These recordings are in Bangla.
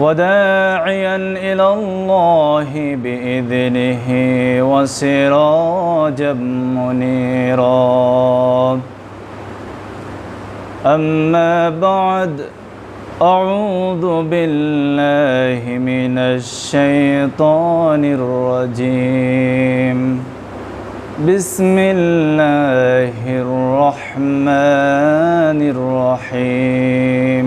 وداعيا إلى الله بإذنه وسراجا منيرا. أما بعد أعوذ بالله من الشيطان الرجيم. بسم الله الرحمن الرحيم.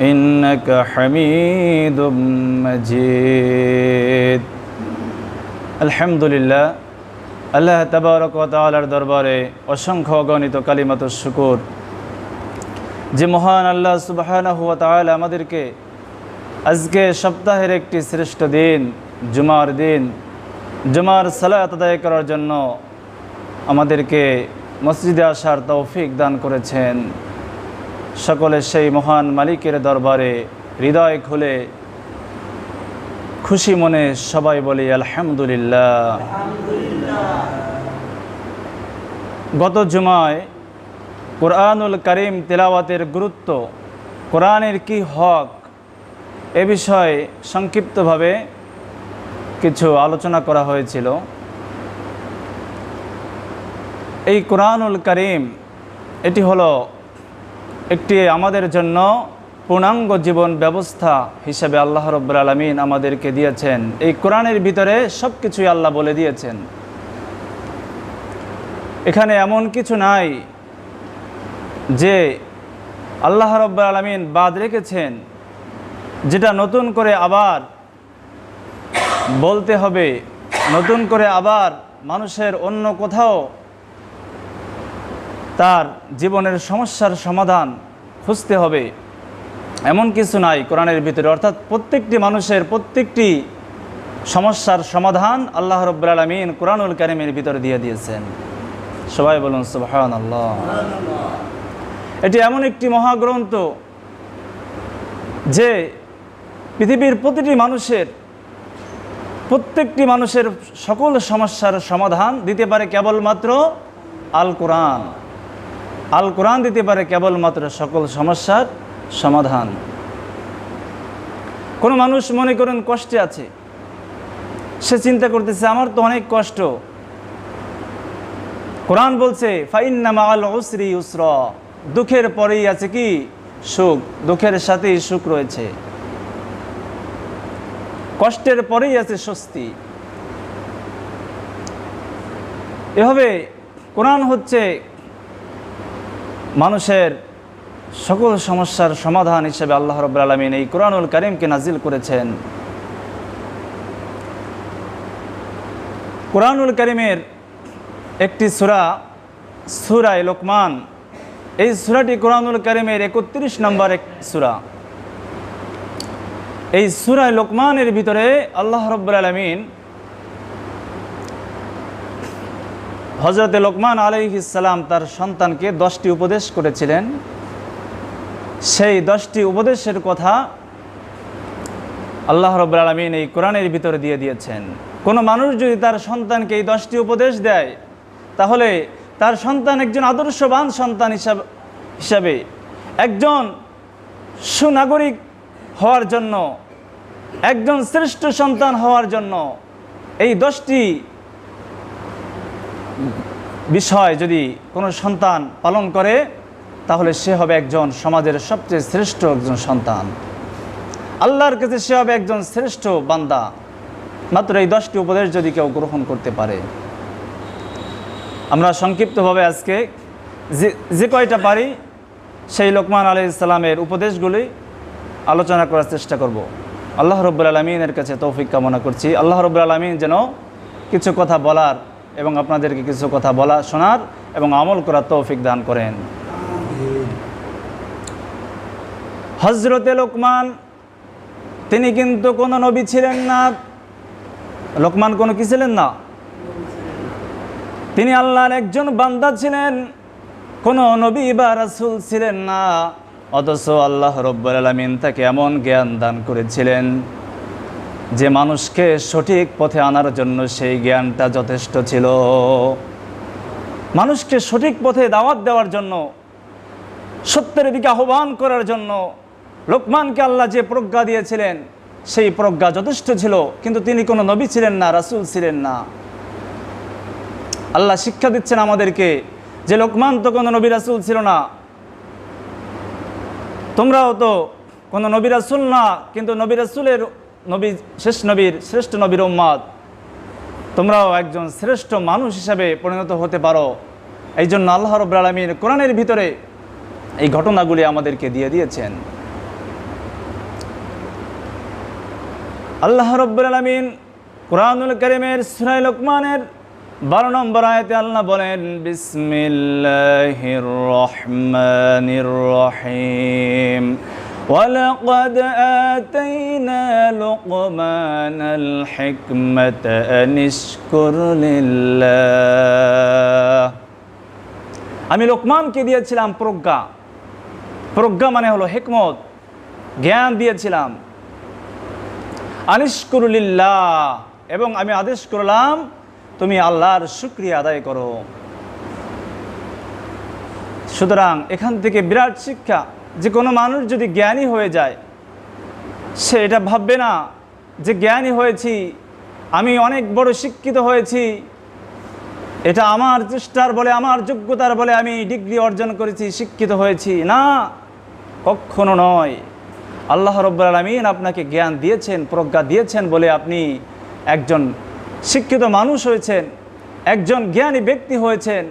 إنك حميد مجيد الحمد لله আল্লাহ তাবারক তালার দরবারে অসংখ্য গণিত কালিমাত শুকুর যে মহান আল্লাহ সুবাহানা হুয়া তাআলা আমাদেরকে আজকে সপ্তাহের একটি শ্রেষ্ঠ দিন জুমার দিন জুমার সালাত আদায় করার জন্য আমাদেরকে মসজিদে আসার তৌফিক দান করেছেন সকলে সেই মহান মালিকের দরবারে হৃদয় খুলে খুশি মনে সবাই বলি আলহামদুলিল্লাহ। গত জুমায় কোরআনুল করিম তেলাওয়াতের গুরুত্ব, কোরআনের কি হক এ বিষয়ে সংক্ষিপ্তভাবে কিছু আলোচনা করা হয়েছিল। এই কোরআনুল করিম, এটি হলো একটি আমাদের জন্য পূর্ণাঙ্গ জীবন ব্যবস্থা হিসেবে আল্লাহ রব্বুল আলমিন আমাদেরকে দিয়েছেন। এই কোরআনের ভিতরে সব কিছুই আল্লাহ বলে দিয়েছেন। এখানে এমন কিছু নাই যে আল্লাহ রব্বুল আলমিন বাদ রেখেছেন, যেটা নতুন করে আবার বলতে হবে, নতুন করে আবার মানুষের অন্য কোথাও তার জীবনের সমস্যার সমাধান খুঁজতে হবে। এমন কিছু নাই কোরআনের ভিতরে। অর্থাৎ প্রত্যেকটি মানুষের প্রত্যেকটি সমস্যার সমাধান আল্লাহ রব্বুল আলমিন কোরআনুল কারিমের ভিতরে দিয়ে দিয়েছেন। সবাই বলুন সুবাহান আল্লাহ এটি এমন একটি মহাগ্রন্থ যে পৃথিবীর প্রতিটি মানুষের, প্রত্যেকটি মানুষের সকল সমস্যার সমাধান দিতে পারে কেবলমাত্র আল কোরআন আল কোরআন দিতে পারে কেবলমাত্র সকল সমস্যার সমাধান। কোনো মানুষ মনে করেন কষ্টে আছে। সে চিন্তা করতেছে, আমার তো অনেক কষ্ট। কোরআন বলছে, ফাইন্নামা আল উসরি উসর দুঃখের পরেই আছে কি? সুখ। দুঃখের সাথেই সুখ রয়েছে। কষ্টের পরেই আছে স্বস্তি। এভাবে কোরআন হচ্ছে মানুষের সকল সমস্যার সমাধান হিসেবে আল্লাহ রব আলমিন এই কোরআনুল করিমকে নাজিল করেছেন। কোরআনুল করিমের একটি সুরা, সুরায় লোকমান, এই সুরাটি কোরআনুল করিমের একত্রিশ নম্বর এক সুরা। এই সুরায় লোকমানের ভিতরে আল্লাহ রব্বুল আলমিন হজরতে লোকমান আলহিসাল্লাম তার সন্তানকে দশটি উপদেশ করেছিলেন। সেই দশটি উপদেশের কথা আল্লাহ রব আলমিন এই কোরআনের ভিতরে দিয়ে দিয়েছেন। কোনো মানুষ যদি তার সন্তানকে এই দশটি উপদেশ দেয়, তাহলে তার সন্তান একজন আদর্শবান সন্তান হিসাব, হিসাবে একজন সুনাগরিক হওয়ার জন্য, একজন শ্রেষ্ঠ সন্তান হওয়ার জন্য এই দশটি বিষয় যদি কোনো সন্তান পালন করে, তাহলে সে হবে একজন সমাজের সবচেয়ে শ্রেষ্ঠ একজন সন্তান। আল্লাহর কাছে সে হবে একজন শ্রেষ্ঠ বান্দা। মাত্র এই দশটি উপদেশ যদি কেউ গ্রহণ করতে পারে। আমরা সংক্ষিপ্তভাবে আজকে যে যে কয়টা পারি, সেই লোকমান আলি ইসলামের উপদেশগুলি আলোচনা করার চেষ্টা করব। আল্লাহ রব্বুল আলমিনের কাছে তৌফিক কামনা করছি। আল্লাহ রব্বুল আলমিন যেন কিছু কথা বলার এবং আপনাদেরকে কিছু কথা বলা, শোনার এবং আমল করার তৌফিক দান করেন। হজরতে লোকমান, তিনি কিন্তু কোনো নবী ছিলেন না। লোকমান কোনো কি ছিলেন না? তিনি আল্লাহর একজন বান্দা ছিলেন, কোনো নবী বা রাসুল ছিলেন না। অথচ আল্লাহ রব্বুল আলমিন তাকে এমন জ্ঞান দান করেছিলেন। যে মানুষকে সঠিক পথে আনার জন্য সেই জ্ঞানটা যথেষ্ট ছিল। মানুষকে সঠিক পথে দাওয়াত দেওয়ার জন্য, সত্যের দিকে আহ্বান করার জন্য লোকমানকে আল্লাহ যে প্রজ্ঞা দিয়েছিলেন, সেই প্রজ্ঞা যথেষ্ট ছিল, কিন্তু তিনি কোনো নবী ছিলেন না, রাসুল ছিলেন না। আল্লাহ শিক্ষা দিচ্ছেন আমাদেরকে যে লোকমান তো কোনো নবী রাসুল ছিল না। তোমরাও তো কোনো নবী রাসুল না, কিন্তু নবী রাসুলের নবী শেষ নবীর, শ্রেষ্ঠ নবীর উম্মাদ। তোমরাও একজন শ্রেষ্ঠ মানুষ হিসাবে পরিণত হতে পারো। এই জন্য আল্লাহ রব আলমীর কোরআনের ভিতরে এই ঘটনাগুলি আমাদেরকে দিয়ে দিয়েছেন। আল্লাহ রব্বুল আলমিন কোরআনুল করিমের সুরাই লোকমানের বারো নম্বর আয়তে আল্লাহ বলেন, বিসমিল্লাহির রহমানির রহিম। ولقد آتينا لقمان الحكمة أن اشكر لله আমি লোকমানকে দিয়েছিলাম প্রজ্ঞা প্রজ্ঞা মানে হলো হেকমত জ্ঞান দিয়েছিলাম আনিশকুরুলিল্লাহ এবং আমি আদেশ করলাম তুমি আল্লাহর শুক্রিয়া আদায় করো সুতরাং এখান থেকে বিরাট শিক্ষা যে কোনো মানুষ যদি জ্ঞানী হয়ে যায়, সে এটা ভাববে না যে জ্ঞানী হয়েছি, আমি অনেক বড় শিক্ষিত হয়েছি, এটা আমার চেষ্টার বলে, আমার যোগ্যতার বলে আমি ডিগ্রি অর্জন করেছি, শিক্ষিত হয়েছি। না, কখনো নয়। আল্লাহ রব্বুল আলমিন আপনাকে জ্ঞান দিয়েছেন, প্রজ্ঞা দিয়েছেন বলে আপনি একজন শিক্ষিত মানুষ হয়েছেন, একজন জ্ঞানী ব্যক্তি হয়েছেন।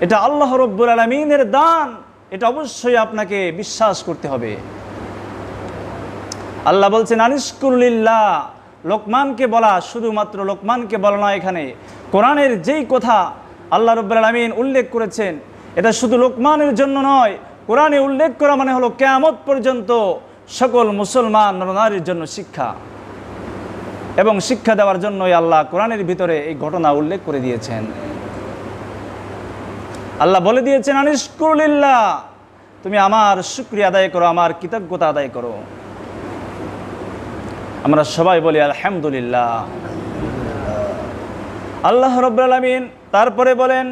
এটা আল্লাহ রব্বুল আলমিনের দান। অবশ্যই আপনাকে বিশ্বাস করতে হবে। আল্লাহ বলছেন আনিসকুল্লিল্লাহ লোকমানকে বলা শুধুমাত্র লোকমানকে বলা নয় এখানে। কোরআনের যেই কথা আল্লাহ রব্বুল আলমিন উল্লেখ করেছেন, এটা শুধু লোকমানের জন্য নয়, কোরআনে উল্লেখ করা মানে হলো কেয়ামত পর্যন্ত সকল মুসলমান নরনারীর জন্য শিক্ষা। এবং শিক্ষা দেওয়ার জন্যই আল্লাহ কোরআনের ভিতরে এই ঘটনা উল্লেখ করে দিয়েছেন। আল্লাহ বলে দিয়েছেন আনিসকুল্লিল্লাহ তুমি আমার শুক্রিয়া আদায় করো আমার কৃতজ্ঞতা আদায় করো আমরা সবাই বলি আলহামদুলিল্লাহ আল্লাহ রব্বুল আলামিন তারপরে বলেন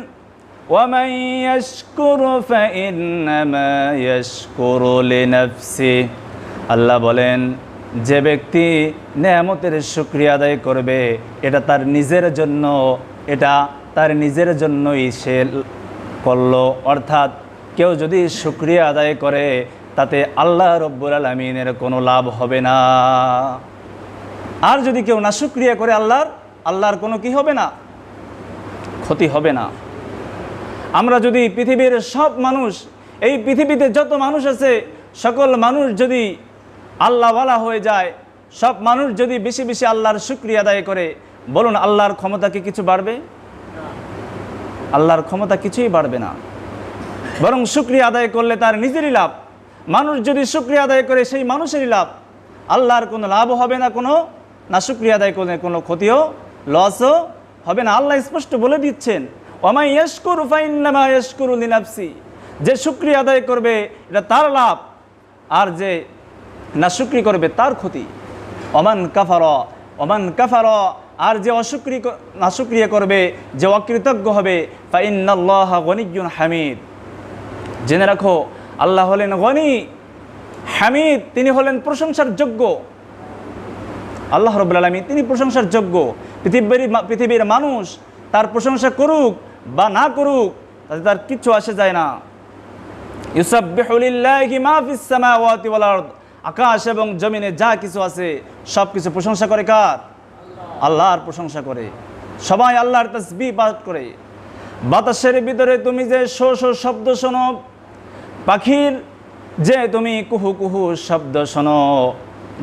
ومن يشكر فإنما يشكر لنفسه আল্লাহ বলেন যে ব্যক্তি নেয়ামতের শুক্রিয়া আদায় করবে এটা তার নিজের জন্য এটা তার নিজের জন্যই সে করল। অর্থাৎ কেউ যদি শুক্রিয়া আদায় করে, তাতে আল্লাহ রব্বুল আলমিনের কোনো লাভ হবে না। আর যদি কেউ না শুক্রিয়া করে আল্লাহর আল্লাহর কোনো কি হবে না? ক্ষতি হবে না। আমরা যদি পৃথিবীর সব মানুষ, এই পৃথিবীতে যত মানুষ আছে, সকল মানুষ যদি আল্লাহওয়ালা হয়ে যায়, সব মানুষ যদি বেশি বেশি আল্লাহর শুক্রিয়া আদায় করে, বলুন আল্লাহর ক্ষমতা কি কিছু বাড়বে? আল্লাহর ক্ষমতা কিছুই বাড়বে না। বরং শুক্রিয়া আদায় করলে তার নিজেরই লাভ। মানুষ যদি শুক্রিয়া আদায় করে সেই মানুষেরই লাভ। আল্লাহর কোনো লাভও হবে না, কোনো না শুক্রিয়া আদায় করলে কোনো ক্ষতিও লসও হবে না। আল্লাহ স্পষ্ট বলে দিচ্ছেন ওমাই ইয়স্কুর ফাইন্নামা ইয়স্কুর লিনাফসি। যে শুক্রিয়া আদায় করবে, এটা তার লাভ, আর যে না শুক্রি করবে তার ক্ষতি। অমান কাফার অমান কাফার আর যে অসুক্রিয় না শুক্রিয়া করবে, যে অকৃতজ্ঞ হবে, ফাইন্নাল্লাহ গনিজুন হামিদ। জেনে রাখো, আল্লাহ হলেন গনি, হামিদ, তিনি হলেন প্রশংসার যোগ্য। আল্লাহ রব্বুল আলমী তিনি প্রশংসার যোগ্য। পৃথিবীর পৃথিবীর মানুষ তার প্রশংসা করুক বা না করুক, তাতে তার কিচ্ছু আসে যায় না। আকাশ এবং জমিনে যা কিছু আছে সব কিছু প্রশংসা করে কার? আল্লাহর প্রশংসা করে। সবাই আল্লাহর তাসবিহ পাঠ করে। বাতাসের ভিতরে তুমি যে শো শো শব্দ শোনো, পাখির যে তুমি কুহু কুহু শব্দ শোনো,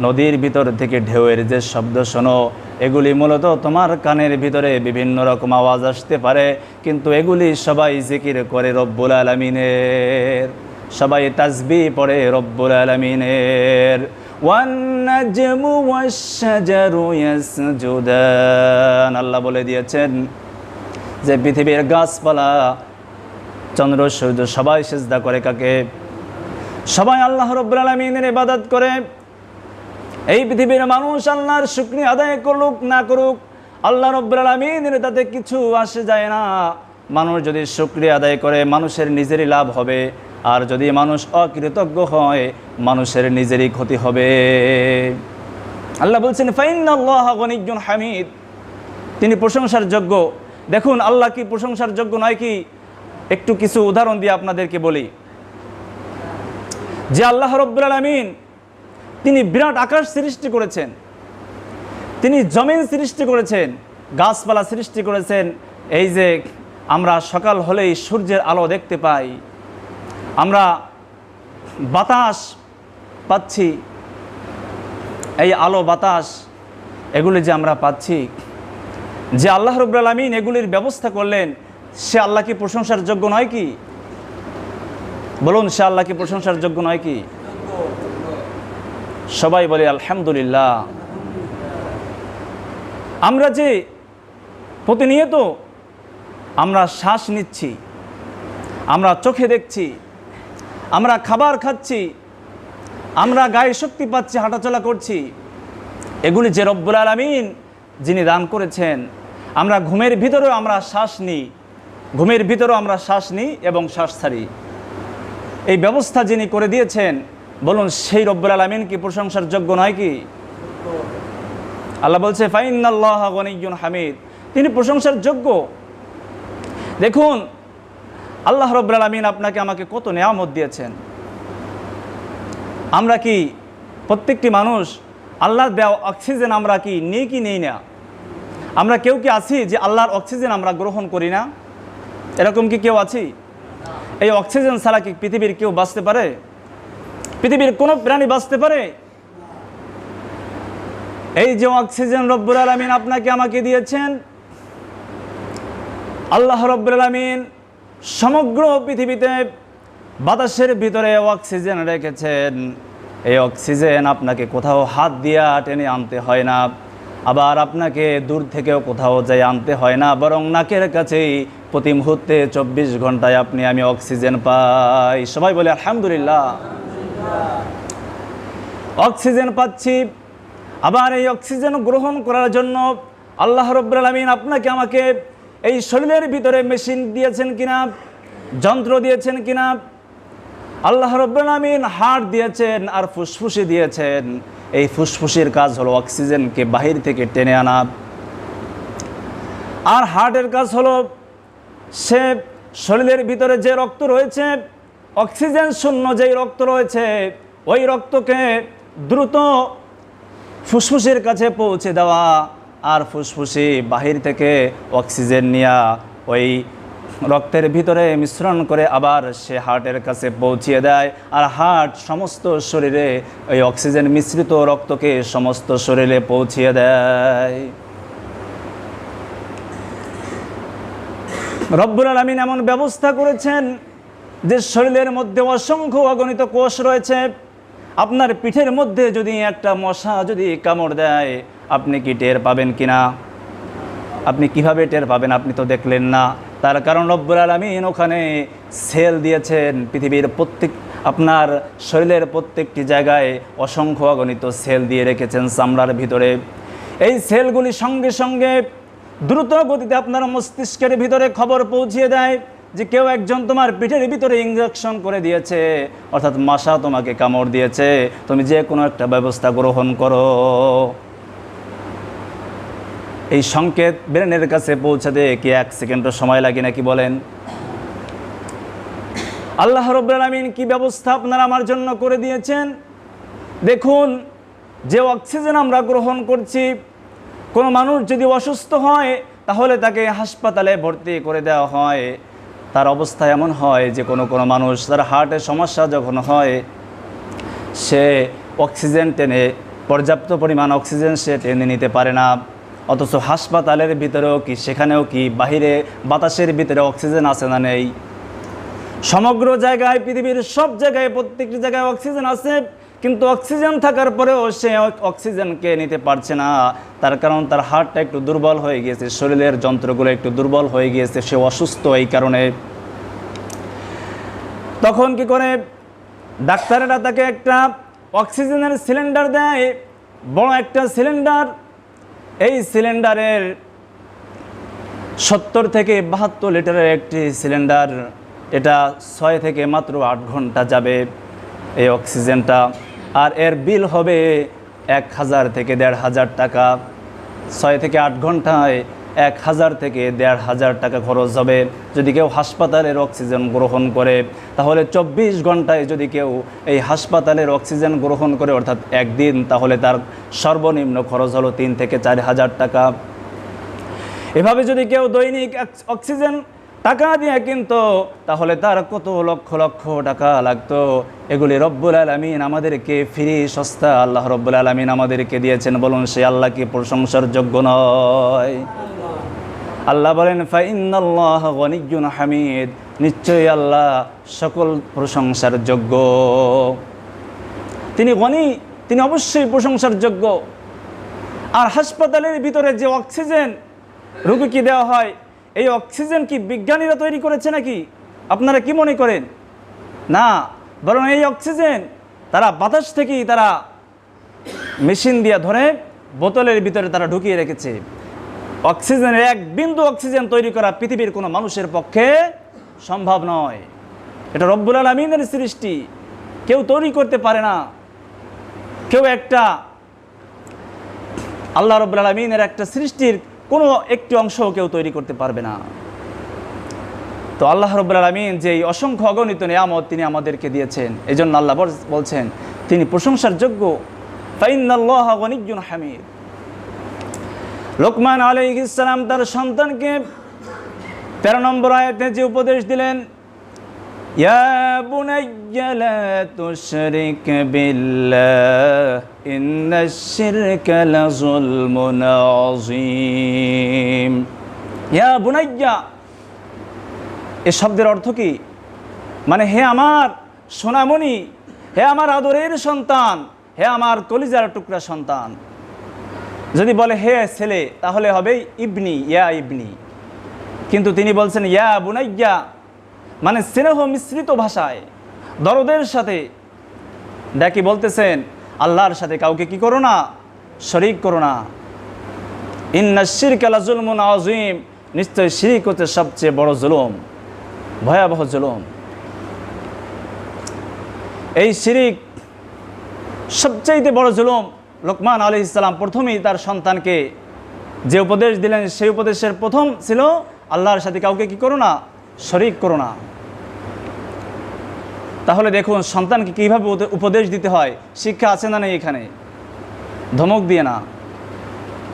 নদীর ভিতর থেকে ঢেউয়ের যে শব্দ শোনো, এগুলি মূলত তোমার কানের ভিতরে বিভিন্ন রকম আওয়াজ আসতে পারে, কিন্তু এগুলি সবাই জিকির করে রব্বুল আলমিনের। সবাই তাজবি পড়ে রব্বুল আলমিনের। আল্লাহ বলে দিয়েছেন যে পৃথিবীর গাছপালা, চন্দ্র, সূর্য সবাই সেজদা করে কাকে? সবাই আল্লাহ রব্বুল ইবাদত করে। এই পৃথিবীর মানুষ আল্লাহর শুক্রিয়া আদায় করুক, না করুক, আল্লাহ রব্বুল তাতে কিছু আসে যায় না। মানুষ যদি শুক্রিয়া আদায় করে, মানুষের নিজেরই লাভ হবে। আর যদি মানুষ অকৃতজ্ঞ হয়, মানুষের নিজেরই ক্ষতি হবে। আল্লাহ বলছেন ফাইন আল্লাহ গনিজন হামিদ। তিনি প্রশংসার যোগ্য। দেখুন, আল্লাহ কি প্রশংসার যোগ্য নয় কি? একটু কিছু উদাহরণ দিয়ে আপনাদেরকে বলি। যে আল্লাহ রব্বুল আলমিন, তিনি বিরাট আকাশ সৃষ্টি করেছেন। তিনি জমিন সৃষ্টি করেছেন, গাছপালা সৃষ্টি করেছেন। এই যে আমরা সকাল হলেই সূর্যের আলো দেখতে পাই আমরা বাতাস পাচ্ছি, এই আলো বাতাস, এগুলি যে আমরা পাচ্ছি, যে আল্লাহ রব্বুল আলমিন এগুলির ব্যবস্থা করলেন, সে আল্লাহ কি প্রশংসার যোগ্য নয় কি? বলুন, সে আল্লাহ কি প্রশংসার যোগ্য নয় কি? সবাই বলে, আলহামদুলিল্লাহ। আমরা যে প্রতিনিয়ত আমরা শ্বাস নিচ্ছি, আমরা চোখে দেখছি আমরা খাবার খাচ্ছি, আমরা গায়ে শক্তি পাচ্ছি, হাঁটাচলা করছি। এগুলি যে রব্বুল আলমিন যিনি দান করেছেন, আমরা ঘুমের ভিতরেও আমরা শ্বাস নিই, ঘুমের ভিতরেও আমরা শ্বাস নিই এবং শ্বাস ছাড়ি। এই ব্যবস্থা যিনি করে দিয়েছেন, বলুন সেই রব্বুল আলমিন কি প্রশংসার যোগ্য নয় কি? আল্লাহ বলছে ফাইন আল্লাহ হামিদ। তিনি প্রশংসার যোগ্য। দেখুন আল্লাহ রব্বুল আলমিন আপনাকে আমাকে কত নেয়ামত দিয়েছেন। আমরা কি প্রত্যেকটি মানুষ আল্লাহর দেওয়া অক্সিজেন আমরা কি নিই কি নেই না? আমরা কেউ কি আছি যে আল্লাহর অক্সিজেন আমরা গ্রহণ করি না? এরকম কি কেউ আছি? এই অক্সিজেন ছাড়া কি পৃথিবীর কেউ বাঁচতে পারে? পৃথিবীর কোনো প্রাণী বাঁচতে পারে? এই যে অক্সিজেন রব্বুল আলমিন আপনাকে আমাকে দিয়েছেন, আল্লাহ রব্বুল আলমিন সমগ্র পৃথিবীতে বাতাসের ভিতরে অক্সিজেন রেখেছেন। এই অক্সিজেন আপনাকে কোথাও হাত দিয়া টেনে আনতে হয় না, আবার আপনাকে দূর থেকেও কোথাও যাই আনতে হয় না, বরং নাকের কাছেই প্রতি মুহূর্তে চব্বিশ ঘন্টায় আপনি, আমি অক্সিজেন পাই। সবাই বলে আলহামদুলিল্লাহ। অক্সিজেন পাচ্ছি, আবার এই অক্সিজেন গ্রহণ করার জন্য আল্লাহ রব্বুল আলমিন আপনাকে আমাকে এই শরীরের ভিতরে মেশিন দিয়েছেন কিনা, যন্ত্র দিয়েছেন কিনা, আল্লাহ রব্বুল আলমিন হাড় দিয়েছেন আর ফুসফুসি দিয়েছেন। এই ফুসফুসির কাজ হলো অক্সিজেনকে বাহির থেকে টেনে আনা। আর হার্টের কাজ হলো সে শরীরের ভিতরে যে রক্ত রয়েছে, অক্সিজেন শূন্য যেই রক্ত রয়েছে, ওই রক্তকে দ্রুত ফুসফুসের কাছে পৌঁছে দেওয়া। আর ফুসফুসি বাহির থেকে অক্সিজেন নিয়ে ওই রক্তের ভিতরে মিশ্রণ করে আবার সে হার্টের কাছে পৌঁছিয়ে দেয়। আর হার্ট সমস্ত শরীরে ওই অক্সিজেন মিশ্রিত রক্তকে সমস্ত শরীরে পৌঁছিয়ে দেয়। রব্বুল আলমিন এমন ব্যবস্থা করেছেন যে শরীরের মধ্যে অসংখ্য অগণিত কোষ রয়েছে। আপনার পিঠের মধ্যে যদি একটা মশা যদি কামড় দেয়, আপনি কি টের পাবেন কিনা? আপনি কীভাবে টের পাবেন? আপনি তো দেখলেন না। তার কারণ রব্বুল আলমিন ওখানে সেল দিয়েছেন পৃথিবীর প্রত্যেক, আপনার শরীরের প্রত্যেকটি জায়গায় অসংখ্য অগণিত সেল দিয়ে রেখেছেন চামড়ার ভিতরে। এই সেলগুলি সঙ্গে সঙ্গে দ্রুত গতিতে আপনার মস্তিষ্কের ভিতরে খবর পৌঁছিয়ে দেয়। যে কেউ একজন তোমার পিঠের ভিতরে ইঞ্জেকশন করে দিয়েছে, অর্থাৎ মাসা তোমাকে কামড় দিয়েছে, তুমি যে কোনো একটা ব্যবস্থা গ্রহণ করো। এই সংকেত ব্রেনের কাছে পৌঁছাতে কি এক সেকেন্ডও সময় লাগে নাকি বলেন? আল্লাহ রব্বুল কি ব্যবস্থা আপনারা আমার জন্য করে দিয়েছেন? দেখুন, যে অক্সিজেন আমরা গ্রহণ করছি, কোনো মানুষ যদি অসুস্থ হয়, তাহলে তাকে হাসপাতালে ভর্তি করে দেওয়া হয়। তার অবস্থা এমন হয় যে কোনো কোনো মানুষ তার হার্টের সমস্যা যখন হয়, সে অক্সিজেন টেনে, পর্যাপ্ত পরিমাণ অক্সিজেন সে টেনে নিতে পারে না। অথচ হাসপাতালের ভিতরেও কি, সেখানেও কি, বাহিরে বাতাসের ভিতরে অক্সিজেন আছে না নেই? সমগ্র জায়গায়, পৃথিবীর সব জায়গায়, প্রত্যেকটি জায়গায় অক্সিজেন আছে। কিন্তু অক্সিজেন থাকার পরেও সে অক্সিজেনকে নিতে পারছে না। তার কারণ তার হার্টটা একটু দুর্বল হয়ে গিয়েছে, শরীরের যন্ত্রগুলো একটু দুর্বল হয়ে গিয়েছে, সে অসুস্থ এই কারণে। তখন কি করে ডাক্তারেরা তাকে একটা অক্সিজেনের সিলিন্ডার দেয়, বড় একটা সিলিন্ডার। এই সিলিন্ডারের সত্তর থেকে বাহাত্তর লিটারের একটি সিলিন্ডার, এটা ছয় থেকে মাত্র আট ঘণ্টা যাবে। এই অক্সিজেনটা আর এর বিল হবে এক হাজার থেকে দেড় হাজার টাকা। ছয় থেকে আট ঘন্টায় এক হাজার থেকে দেড় হাজার টাকা খরচ হবে। যদি কেউ হাসপাতালের অক্সিজেন গ্রহণ করে, তাহলে চব্বিশ ঘন্টায় যদি কেউ এই হাসপাতালের অক্সিজেন গ্রহণ করে, অর্থাৎ একদিন, তাহলে তার সর্বনিম্ন খরচ হলো তিন থেকে চার হাজার টাকা। এভাবে যদি কেউ দৈনিক অক্সিজেন টাকা দিয়ে কিনতো, তাহলে তার কত লক্ষ লক্ষ টাকা লাগতো। এগুলি রব্বুল আলমিন আমাদেরকে ফ্রি সস্তা আল্লাহ রব্বুল আলমিন আমাদেরকে দিয়েছেন। বলুন, সে আল্লাহকে প্রশংসার যোগ্য নয়? আল্লাহ বলেন ফাইনাল্লাহ হামিদ। নিশ্চয়ই আল্লাহ সকল প্রশংসার যোগ্য। তিনি গনি, তিনি অবশ্যই প্রশংসার যোগ্য। আর হাসপাতালের ভিতরে যে অক্সিজেন রোগীকে দেওয়া হয় এই অক্সিজেন কি বিজ্ঞানীরা তৈরি করেছে নাকি? আপনারা কি মনে করেন? না, বরং এই অক্সিজেন তারা বাতাস থেকেই তারা মেশিন দিয়ে ধরে বোতলের ভিতরে তারা ঢুকিয়ে রেখেছে। অক্সিজেনের এক বিন্দু অক্সিজেন তৈরি করা পৃথিবীর কোনো মানুষের পক্ষে সম্ভব নয়। এটা রব্বুল আলমিনের সৃষ্টি। কেউ তৈরি করতে পারে না। কেউ একটা আল্লাহ রব্বুল আলমিনের একটা সৃষ্টির কোনো একটি অংশও কেউ তৈরি করতে পারবে না। তো আল্লাহ রব্বুল আলমিন যে অসংখ্য অগণিত নিয়ামত তিনি আমাদেরকে দিয়েছেন এই জন্য আল্লাহ বলছেন, তিনি প্রশংসার যোগ্য। হামিদ। লোকমান আলী ইসলাম তার সন্তানকে তেরো নম্বর আয়াতে যে উপদেশ দিলেন يا بني لا تشرك بالله إن الشرك لظلم عظيم يا بني এ শব্দের অর্থ কি মানে হে আমার সোনামণি হে আমার আদরের সন্তান হে আমার কলিজার টুকরা সন্তান যদি বলে হে ছেলে তাহলে হবে ইবনি ইয়া ইবনি কিন্তু তিনি বলছেন ইয়া বুনাইয়া মানে স্নেহ মিশ্রিত ভাষায় দরদের সাথে ডাকি বলতেছেন, আল্লাহর সাথে কাউকে কি করো না? শরিক করো না। ইন্না শিরক জুলমুন আজিম নিশ্চয় শিরিক হচ্ছে সবচেয়ে বড় জুলুম, ভয়াবহ জুলুম। এই শিরিক সবচাইতে বড় জুলুম লোকমান আলী ইসলাম প্রথমেই তার সন্তানকে যে উপদেশ দিলেন, সেই উপদেশের প্রথম ছিল, আল্লাহর সাথে কাউকে কি করো না? শরিক করো না। তাহলে দেখুন, সন্তানকে কীভাবে উপদেশ দিতে হয়? শিক্ষা আছে না নেই এখানে? ধমক দিয়ে না।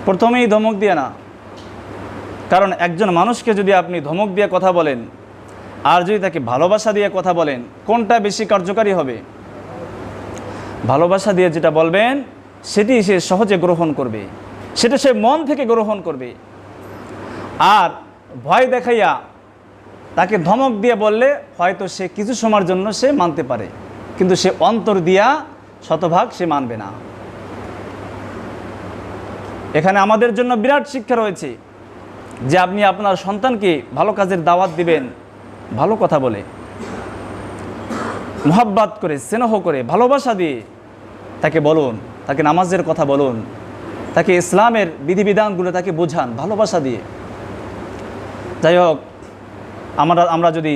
প্রথমেই ধমক দিয়ে না। কারণ একজন মানুষকে যদি আপনি ধমক দিয়ে কথা বলেন, আর যদি তাকে ভালোবাসা দিয়ে কথা বলেন, কোনটা বেশি কার্যকারী হবে? ভালোবাসা দিয়ে যেটা বলবেন, সেটি সে সহজে গ্রহণ করবে। সেটা সে মন থেকে গ্রহণ করবে। আর ভয় দেখাইয়া তাকে ধমক দিয়ে বললে হয়তো সে কিছু সময়ের জন্য সে মানতে পারে, কিন্তু সে অন্তর দিয়া শতভাগ সে মানবে না। এখানে আমাদের জন্য বিরাট শিক্ষা রয়েছে যে আপনি আপনার সন্তানকে ভালো কাজের দাওয়াত দিবেন, ভালো কথা বলে, মোহাব্বাত করে, স্নেহ করে, ভালোবাসা দিয়ে তাকে বলুন, তাকে নামাজের কথা বলুন, তাকে ইসলামের বিধিবিধানগুলো তাকে বোঝান, ভালোবাসা দিয়ে। যাই হোক আমরা আমরা যদি